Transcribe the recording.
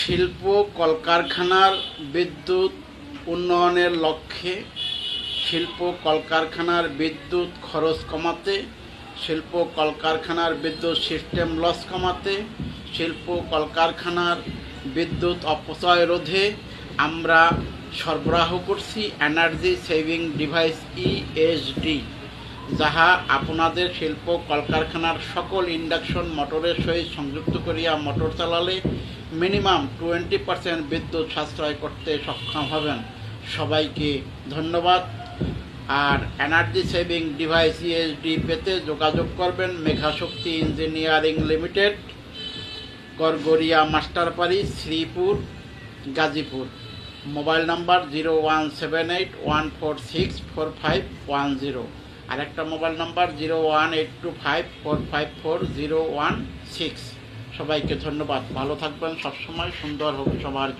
শিল্প, কলকারখানার বিদ্যুৎ উন্নয়নের লক্ষ্যে শিল্প, কলকারখানার বিদ্যুৎ খরচ কমাতে, শিল্প, কলকারখানার বিদ্যুৎ সিস্টেম লস কমাতে, শিল্প, কলকারখানার বিদ্যুৎ অপচয় রোধে আমরা সরবরাহ করছি এনার্জি সেভিং ডিভাইস ইএসডি যাহা আপনাদের শিল্প, কলকারখানার সকল ইন্ডাকশন মোটরের সহিত সংযুক্ত করিয়া মোটর চালালে মিনিমাম টোয়েন্টি পার্সেন্ট বিদ্যুৎ সাশ্রয় করতে সক্ষম হবেন। সবাইকে ধন্যবাদ। আর এনার্জি সেভিং ডিভাইস ইএসডি পেতে যোগাযোগ করবেন Meghashakti engineering limited Kargoria Masterpari Sreepur, Gazipur. Mobile number zero one seven eight one four six four five one zero. আরেকটা mobile number zero one eight two five four five four zero one six. সবাইকে ধন্যবাদ ভালো থাকবেন সবসময় সুন্দর হোক সবার।